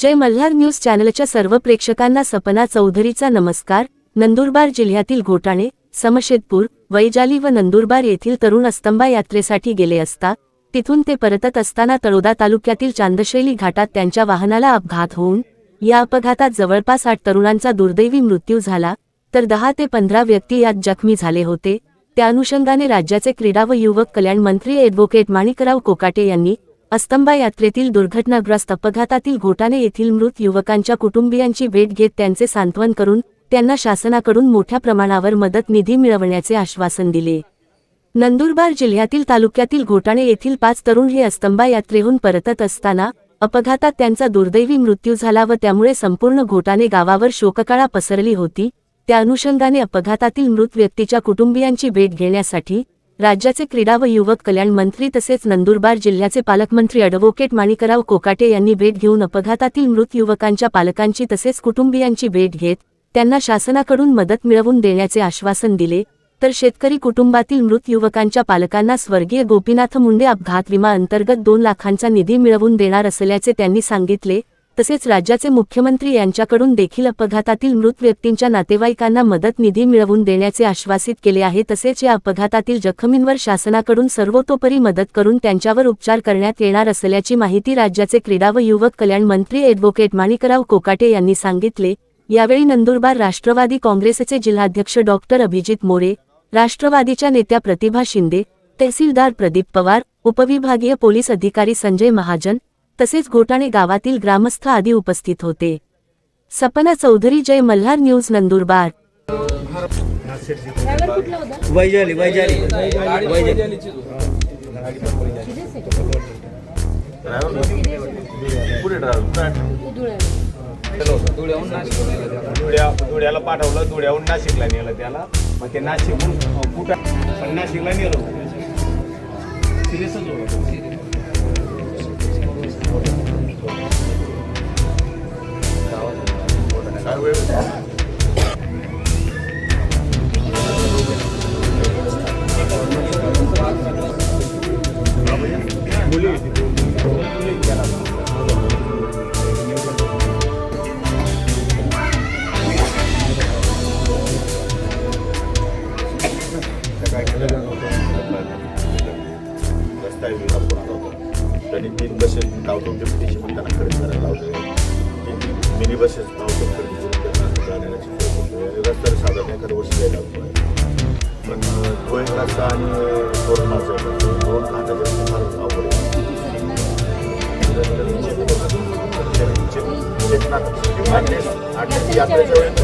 जय Malhar news चॅनलच्या सर्व प्रेक्षकांना सपना चौधरीचा नमस्कार. नंदुरबार जिल्ह्यातील घोटाणे समशेदपूर वैजाली व नंदुरबार येथील तरुण अस्तंबा यात्रेसाठी गेले असता तिथून ते परतत असताना तळोदा तालुक्यातील चांदशैली घाटात त्यांच्या वाहनाला अपघात होऊन या अपघातात जवळपास आठ तरुणांचा दुर्दैवी मृत्यू झाला तर दहा ते पंधरा व्यक्ती यात जखमी झाले होते. त्या अनुषंगाने राज्याचे क्रीडा व युवक कल्याण मंत्री ॲडव्होकेट माणिकराव कोकाटे यांनी अस्तंबा यात्रेतील दुर्घटनाग्रस्त अपघातातील घोटाणे येथील मृत युवकांच्या कुटुंबियांची भेट घेत त्यांचे सांत्वन करून त्यांना शासनाकडून मोठ्या प्रमाणावर मदत निधी मिळवण्याचे आश्वासन दिले. नंदुरबार जिल्ह्यातील तालुक्यातील घोटाणे येथील पाच तरुण हे अस्तंबा यात्रेहून परतत असताना अपघातात त्यांचा दुर्दैवी मृत्यू झाला व त्यामुळे संपूर्ण घोटाणे गावावर शोककळा पसरली होती. त्या अनुषंगाने अपघातातील मृत व्यक्तीच्या कुटुंबियांची भेट घेण्यासाठी राज्याचे क्रीडा व युवक कल्याण मंत्री तसेच नंदुरबार जिल्ह्याचे पालकमंत्री अॅडव्होकेट माणिकराव कोकाटे यांनी भेट घेऊन अपघातातील मृत युवकांच्या पालकांची तसेच कुटुंबियांची भेट घेत त्यांना शासनाकडून मदत मिळवून देण्याचे आश्वासन दिले तर शेतकरी कुटुंबातील मृत युवकांच्या पालकांना स्वर्गीय गोपीनाथ मुंडे अपघात विमा अंतर्गत दोन लाखांचा निधी मिळवून देणार असल्याचे त्यांनी सांगितले तसेच राज्याचे मुख्यमंत्री यांच्याकडून देखील अपघातातील मृत व्यक्तींच्या नातेवाईकांना मदत निधी मिळवून देण्याचे आश्वासित केले आहे तसेच या अपघातातील जखमींवर शासनाकडून सर्वतोपरी मदत करून त्यांच्यावर उपचार करण्यात येणार असल्याची माहिती राज्याचे क्रीडा व युवक कल्याण मंत्री ॲडव्होकेट माणिकराव कोकाटे यांनी सांगितले. यावेळी नंदुरबार राष्ट्रवादी काँग्रेसचे जिल्हाध्यक्ष डॉक्टर अभिजित मोरे राष्ट्रवादीच्या नेत्या प्रतिभा शिंदे तहसीलदार प्रदीप पवार उपविभागीय पोलीस अधिकारी संजय महाजन तसेच घोटाणे गावातील ग्रामस्थ आदी उपस्थित होते. सपना चौधरी जय मल्हार न्यूज नंदुरबार. वैजाली वैजाली. वैजाली पुढे धुळ्या धुळ्याला पाठवलं धुळ्याहून नाशिकला नेलं त्याला. मग ते नाशिकहून कुठं? पण नाशिकला नेलं. सिरियसच होतं त्यांनी तीन बसेस लावतो डेप्युटेशन पण त्यांना खरेदी करायला लावतो मिनी बसेस धावतो खरेदी करतोय. रस्त्याला साधारण एखाद्या वर्षी द्यायला लागतो पण गोयक रस्ता आणि दोन माझं दोन घाटाचे रस्ते फार अवघड आहे. यात्रेच्या वेळेस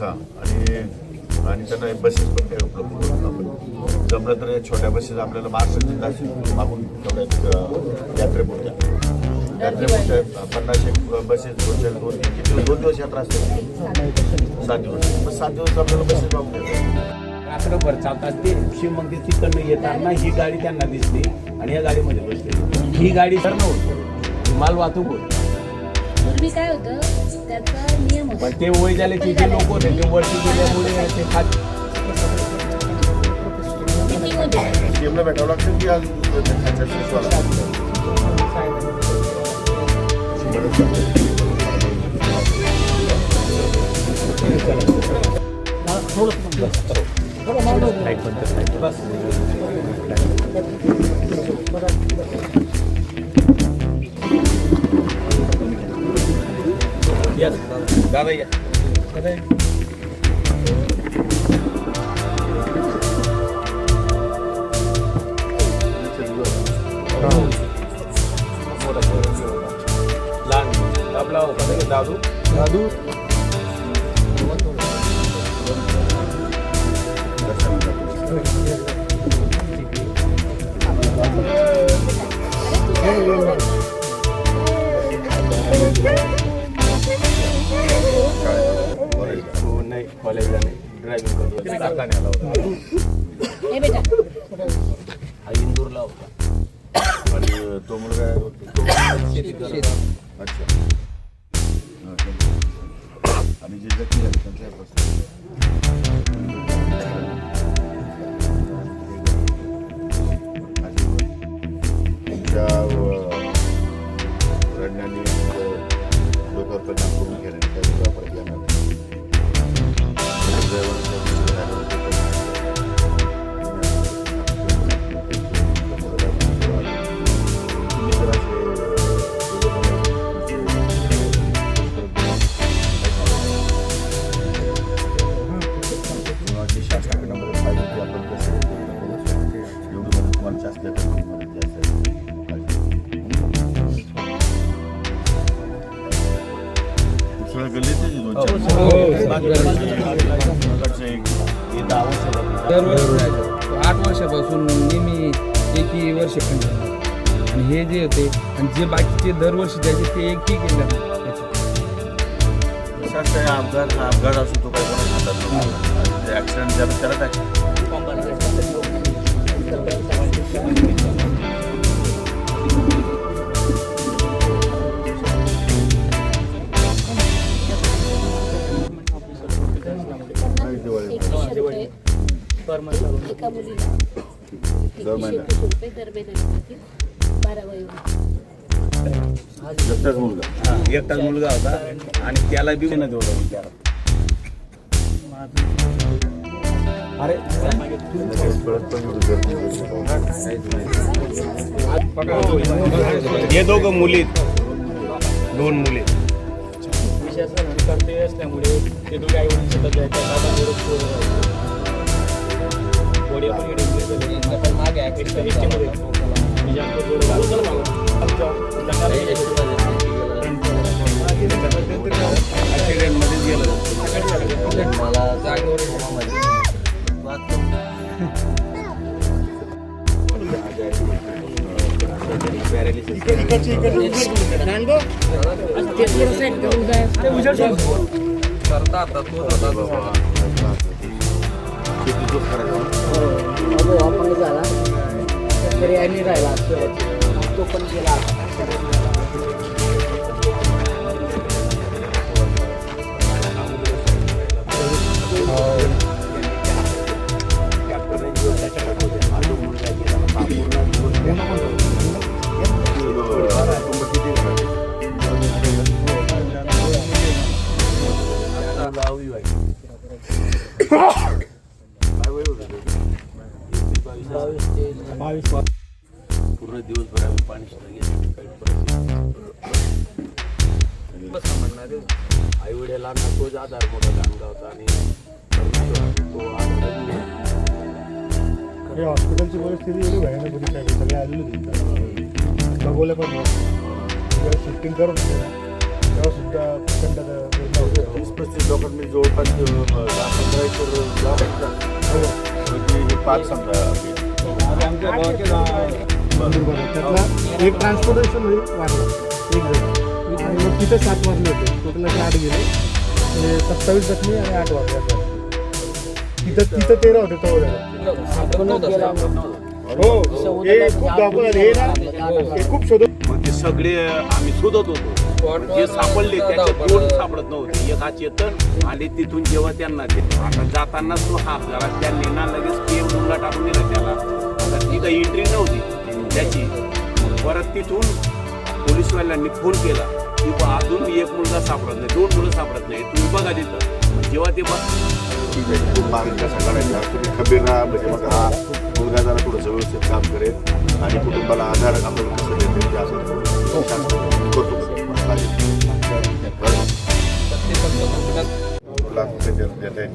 आणि आणि आणि त्यांना बसेस पण काही उपलब्ध करून आपण. जमलं तर या छोट्या बसेस आपल्याला महाराष्ट्र जिल्हा मागून तेवढ्या यात्रेपुरत्या यात्रेपुरत्या पन्नास एक बसेस दोनशे दोन किती दोन दिवस यात्रा असते. सात दिवस. मग सात दिवस आपल्याला बसेस मागून रात्रभर चालतात ते. शिव मग तिकडनं येताना ही गाडी त्यांना दिसली आणि या गाडीमध्ये बसली ही गाडी तर नव्हती. माल वाहतूक होती. पूर्वी काय होतं त्याचा नियम होता पण ते वय झाले की जे लोक होते ते वरती गेल्यामुळे ते खात किती होते सीएमला भेटावं लागतं की आज खायच्या शिशवाला दादा या लहान आपला होता ना दादू दादू नाही कॉलेजला नाही ड्रायव्हिंग करतो कारखान्याला होता हे बेटा. हा इंदूरला होता. आणि तो मुलगा तो अच्छा? आणि जे जखमी झाले त्यांचा आणि हे जे होते आणि जे बाकीचे दरवर्षी द्यायचे ते असतं, हा अपघात हा अपघात असतो तो काही कोणाच्या हातात नसतो. ऍक्सिडेंट झाला त्याला काय एका मुलीला दर महिन्याला एकटाच मुलगा. हा, एकटाच मुलगा होता आणि त्याला बी विचार पण एवढं गरज नाही. हे दोघं मुली दोन मुली. करते असल्यामुळे ते दोघे आई वडील गेले. नंतर मागे झाला. म्हणजे गेलं मला जागेवर करता आता तो पर्याय नाही राहिला. तो पण गेला. आई वडिलांना तोच आधार मोठा चांगला होता आणि तो आधार हॉस्पिटलची परिस्थिती एवढी भयानक होती काय सगळे आलेले होते? बघवलं पण जेव्हा शिफ्टिंग करत होते. तेव्हा सुद्धा प्रचंड. वीस पस्तीस लोकांनी जवळपास पंधरा एकर पाच समजा. त्यातला एक ट्रान्सपोर्टेशन वाढलं एक आणि मग तिथे सात वाजले होते. टोटल असे आठ गेले. म्हणजे सत्तावीस जखमी आणि आठ वाजले. असं. तिथं तिथं तेरा होते नव्हतं हो. हे. खूप हे ना हे शोधत ते सगळे आम्ही शोधत होतो. जे सापडले त्याच्यात दोन सापडत नव्हते. एक हा चेतन आणि तिथून जेव्हा त्यांना ते आता जाताना तो हात झाला त्यांनी ना लगेच के मुलगा टाकून दिला त्याला. तिथं एंट्री नव्हती. त्याची. परत तिथून पोलीसवाल्यांनी फोन केला की बा अजून एक मुलगा सापडत नाही दोन मुलं सापडत नाही तुम्ही बघा तिथं. जेव्हा ते बघ ठीक आहे. खूप मागणी कसा करायचा तुम्ही खबीर राहा म्हणजे मग हा मुलगा जरा थोडंसं व्यवस्थित काम करेल आणि कुटुंबाला आधार आपण कसं देते ते असं करतो. देत-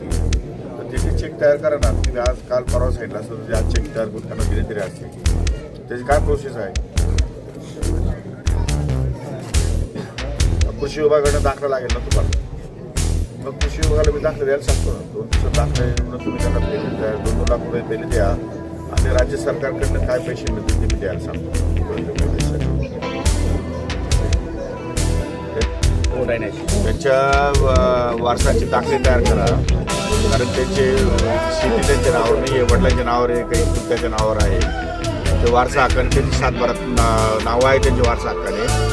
तर त्याची चेक तयार करा ना. तुम्ही आज काल परवा साईडला असं आज चेक तयार करून त्यांना दिले तरी असते त्याची काय प्रोसेस आहे? कृषी विभागाकडे दाखला लागेल ना तुम्हाला? मग कृषी विभागाला मी दाखला द्यायला सांगतो ना. दोन दिवसात दाखले म्हणून तुम्ही त्यांना पेमेंट द्या. दोन दोन लाख रुपये पेले द्या. आणि राज्य सरकारकडनं काय पैसे मिळतील ते मी द्यायला सांगतो. त्यांच्या वारसाचे दाखले तयार करा. कारण त्यांचे शेती त्यांच्या नावावर नाही आहे वडिलांच्या नावावर आहे काही चुलत्याच्या नावावर आहे. ते वारसा हक्काने त्यांची सातबारात ना- नावं आहे त्यांच्या वारसा हक्काने.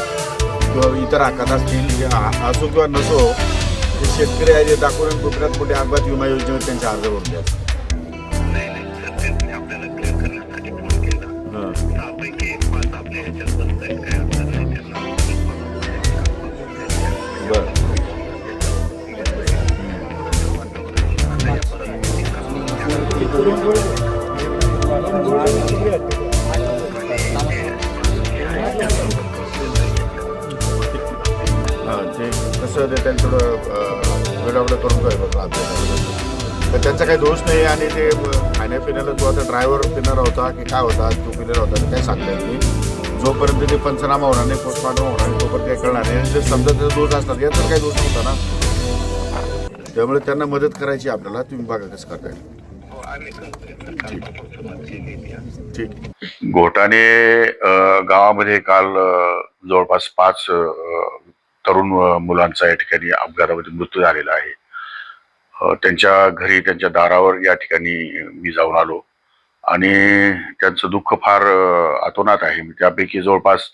किंवा इतर हक्कात असतील असो किंवा नसो शेतकरी आहे ते दाखवून कोकणात मोठे अपघात विमा योजनेवर त्यांचे अर्ज भरून द्या कसं ते त्यांचं थोडं वेळावडं करून काय तर त्यांचा काही दोष नाही आणि ते खाण्यापिण्याला जो आता ड्रायव्हर पिणार होता की काय होता टू व्हीलर होता ते काय सांगता येत नाही. जोपर्यंत ते पंचनामा होणार नाही पोस्टमार्टम होणार नाही तोपर्यंत काही कळणार नाही. आणि जर समजा त्याचा दोष असतात यात तर काही दोष नव्हता ना. त्यामुळे त्यांना मदत करायची आपल्याला. तुम्ही बघा कसं करता येईल. ठीक. गावामध्ये काल जवळपास पाच तरुण मुलांचा या ठिकाणी अपघातामध्ये मृत्यू झालेला आहे. त्यांच्या घरी त्यांच्या दारावर या ठिकाणी मी जाऊन आलो. आणि त्यांचं दुःख फार आतोनात अतोनात आहे. म्हणजे त्यापैकी जवळपास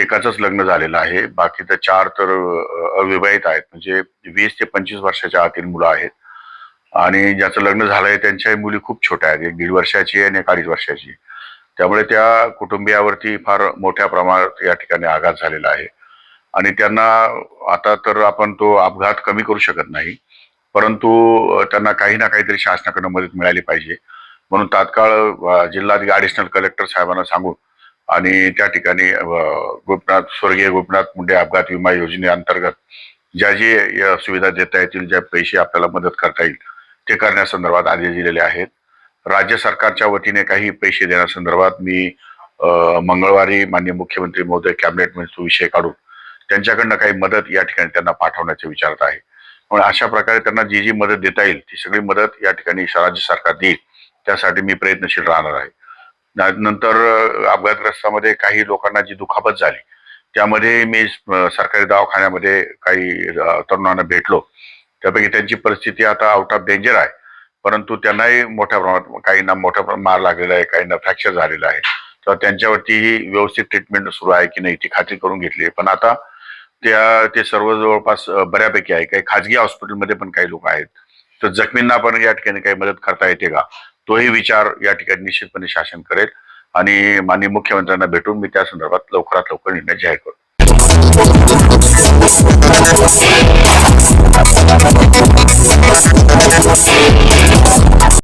एकाचंच लग्न झालेलं आहे. बाकी तर चार तर अविवाहित आहेत. म्हणजे वीस ते पंचवीस वर्षाच्या आतील मुलं आहेत. आणि ज्याचं लग्न झालंय त्यांच्याही मुली खूप छोट्या आहेत. एक दीड वर्षाची आणि एक अडीच वर्षाची त्यामुळे त्या कुटुंबियावरती फार मोठ्या प्रमाणात या ठिकाणी आघात झालेला आहे. आणि त्यांना आता तर आपण तो अपघात कमी करू शकत नाही. परंतु त्यांना काही ना काहीतरी शासनाकडून मदत मिळाली पाहिजे. म्हणून तात्काळ अ, जिल्हाधिकारी ॲडिशनल कलेक्टर साहेबांना सांगून आणि त्या ठिकाणी गोपनाथ स्वर्गीय गोपनाथ मुंडे अपघात विमा योजनेअंतर्गत ज्या जे सुविधा देता येतील ज्या पैसे आपल्याला मदत करता येईल ते करण्यासंदर्भात आदेश दिलेले आहेत. राज्य सरकारच्या वतीने काही पैसे देण्यासंदर्भात मी मंगळवारी माननीय मुख्यमंत्री महोदय कॅबिनेट मिनिस्टर विषय काढून त्यांच्याकडनं काही मदत या ठिकाणी त्यांना पाठवण्याचे विचारत आहे. म्हणून अशा प्रकारे त्यांना जी जी मदत देता येईल ती सगळी मदत या ठिकाणी राज्य सरकार देईल. त्यासाठी मी प्रयत्नशील राहणार आहे. नंतर अपघातग्रस्तामध्ये काही लोकांना जी दुखापत झाली त्यामध्ये मी सरकारी दवाखान्यामध्ये काही तरुणांना भेटलो. त्यापैकी त्यांची परिस्थिती आता आउट ऑफ डेंजर आहे. परंतु त्यांनाही मोठ्या प्रमाणात काहींना मोठ्या प्रमाणात मार लागलेला आहे काहींना फ्रॅक्चर झालेला आहे. तर त्यांच्यावरतीही व्यवस्थित ट्रीटमेंट सुरू आहे की नाही ती खात्री करून घेतली आहे. पण आता त्या ते सर्व जवळपास बऱ्यापैकी आहे. काही खाजगी हॉस्पिटलमध्ये पण काही लोक आहेत. तर जखमींना पण या ठिकाणी काही मदत करता येते का? तोही विचार या ठिकाणी निश्चितपणे शासन करेल. आणि माननीय मुख्यमंत्र्यांना भेटून मी त्या संदर्भात लवकरात लवकर निर्णय जाहीर करतो.